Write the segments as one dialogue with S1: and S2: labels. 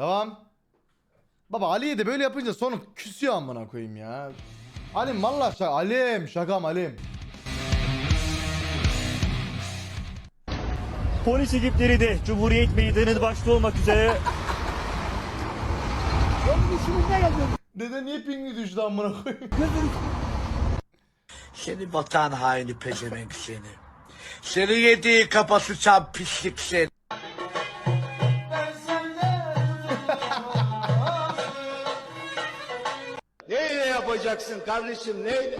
S1: Devam. Baba Ali'ye de böyle yapınca sonra küsüyor amına koyayım ya. Alim valla şaka. Alim şakam Alim.
S2: Polis ekipleri de Cumhuriyet Meydanı başta olmak üzere
S1: Dede niye pingi düştü amına koyayım?
S3: Seni vatan haini pezevenk seni. Seni yediği kafa sıçan pislik seni.
S4: Yapacaksın kardeşim neyle?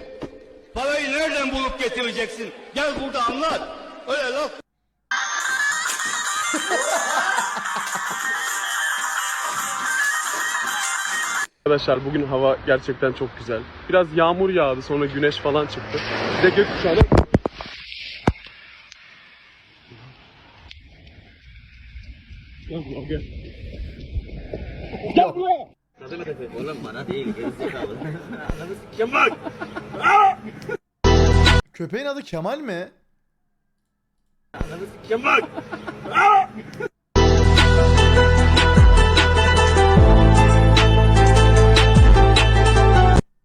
S4: Parayı nereden bulup getireceksin? Gel burada anlat. Öyle laf
S5: Arkadaşlar bugün hava gerçekten çok güzel. Biraz yağmur yağdı sonra güneş falan çıktı. Bir de buraya gel. Gel buraya.
S1: Köpeğin adı Kemal mi?
S5: Kemal.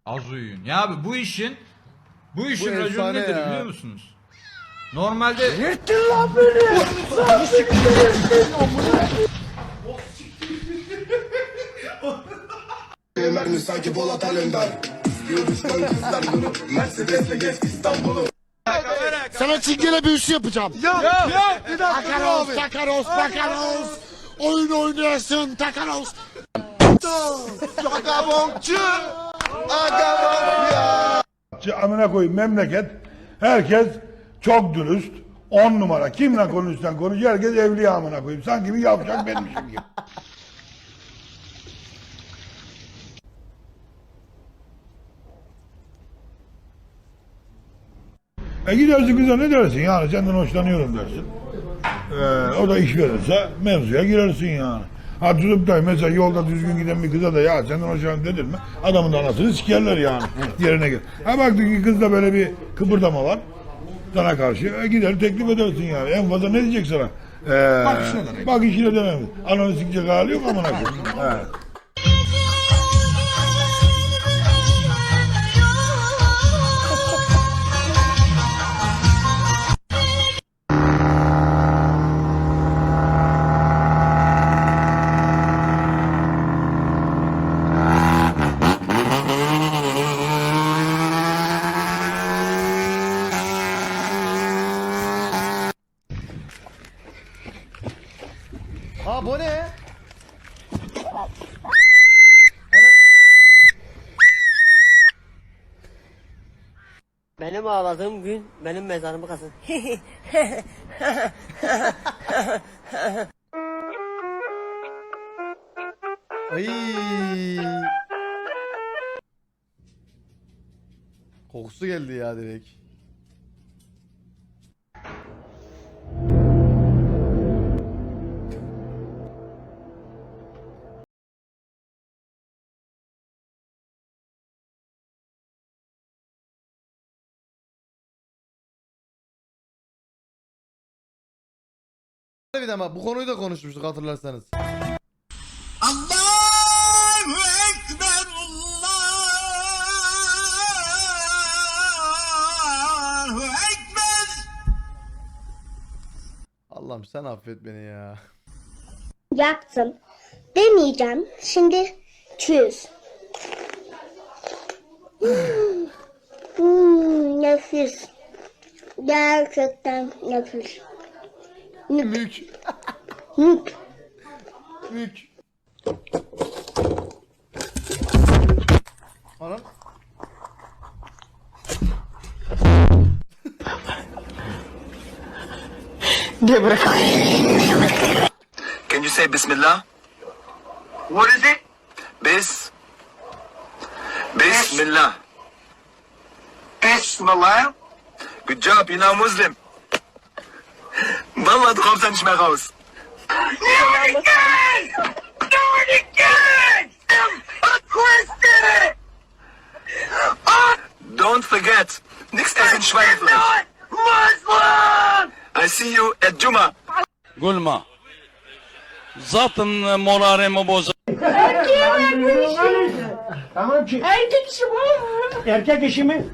S6: Az uyuyun. Ya abi bu işin bu işin
S1: Bu
S6: raconu
S1: efsane
S6: nedir
S1: ya.
S6: biliyor musunuz? Normalde
S7: Mermi sanki Polat Alemdar düşman kızlar grup Mercedes'le geç İstanbul'u
S8: Sana çingene büyüsü yapacağım. Yok yok bir dakika Takaros, takaros, takaros. Oyun oynayasın takaros.
S7: Agabonçu Agabon ya
S9: amına koyayım memleket herkes çok dürüst on numara kimle konuşsan konuş herkes evliya amına koyayım sanki bir yavşak benmişim gibi. E gidersin kıza ne dersin yani senden hoşlanıyorum dersin. Ee, o da iş verirse mevzuya girersin yani. Ha tutup da mesela yolda düzgün giden bir kıza da ya senden hoşlanıyorum dedin mi adamın da anasını sikerler yani yerine gel. Ha baktık ki kızda böyle bir kıpırdama var sana karşı e, gider teklif edersin yani. En fazla ne diyecek sana? Ee, bak işine demek. Bak işine demem. Ananı sikecek hali yok amına koyayım. He.
S1: Bu ne?
S10: Benim ağladığım gün benim mezarımı kazın.
S1: Ay. Kokusu geldi ya direkt. Bir de ama bu konuyu da konuşmuştuk hatırlarsanız.
S3: Allahu Ekber Allahu Ekber
S1: Allah'ım sen affet beni ya.
S11: Yaptım. Demeyeceğim. Şimdi çöz. Hmm, hmm, nefis. Gerçekten nefis.
S1: Mük.
S11: Mük.
S1: Mük. Anam.
S7: Can you say Bismillah?
S4: What is it?
S7: Bis Bismillah
S4: Bismillah.
S7: Good job you're now Muslim Vallahi komutan içime kaos. Don't forget, next
S4: station Schweinfurt.
S7: I see you at Juma. Gülme.
S12: Zaten moralimi boza. Erkeğe. Tamam ki.
S13: Erkek işi bu?
S14: Erkek işi mi?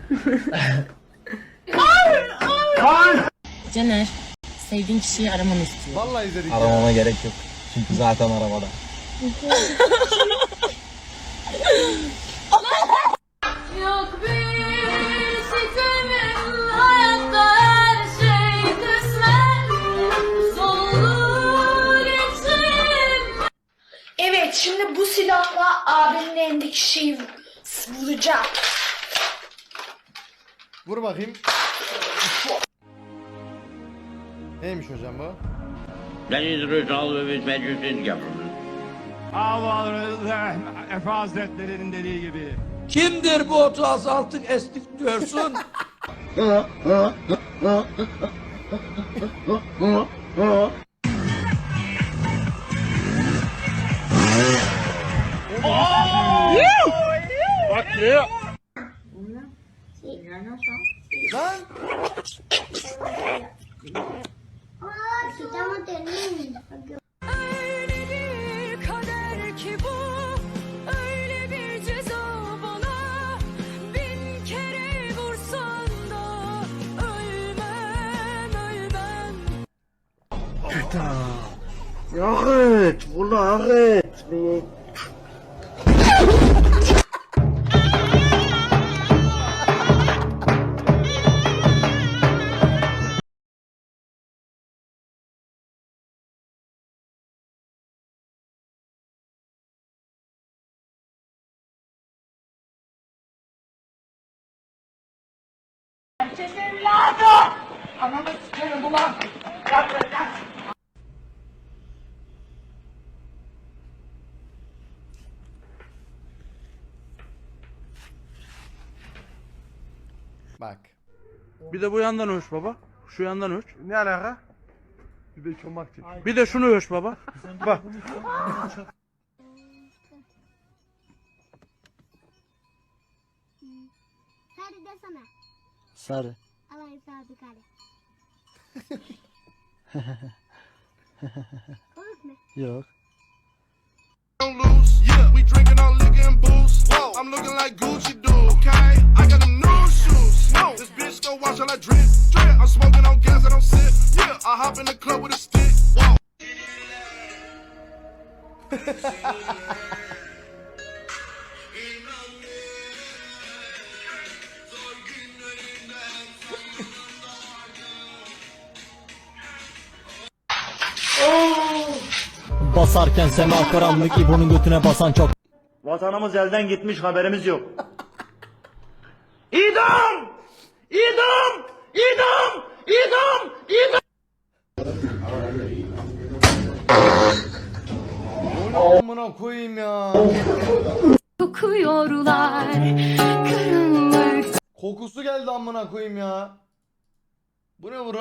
S14: Hayır, hayır.
S10: Caner sevdiğin kişiyi aramanı istiyor.
S1: Vallahi izledik ya.
S14: Aramama gerek yok. Çünkü zaten arabada.
S13: Yok bir sitemim hayatta her şey kısmet Evet şimdi bu silahla abimin elindeki şeyi vuracağım.
S1: Vur bakayım. Neymiş hocam bu?
S15: Deniz Rüzal ve biz meclisin yapılır.
S14: Allah Efe Hazretleri'nin dediği gibi.
S12: Kimdir bu 36 estik diyorsun?
S1: Lan!
S13: Öyle bir kader ki bu Öyle kere vursan da Ölmem ölmem
S1: Bak.
S12: Bir de bu yandan ölç baba. Şu yandan ölç.
S9: Ne alaka? Bir de çomak çek.
S12: Bir de şunu ölç baba. Bak.
S13: Sarı desene
S10: Sarı.
S13: Alayım sarı kare Komik mi?
S10: Yok.
S16: Yeah, we drinking on liquor and booze. Whoa, I'm looking like Gucci do, okay? I got them new shoes. Whoa, this bitch go watch while I drip, drip. I'm smoking on gas, I don't sip. Yeah, I hop in the club with a stick. Whoa.
S14: Basarken sema karanlık İbo'nun götüne basan çok. Vatanımız elden gitmiş haberimiz yok. İdam! İdam! İdam! İdam! İdam!
S1: Amına koyayım ya.
S13: Kokuyorlar karanlık
S1: Kokusu geldi amına koyayım ya. Bu ne bu?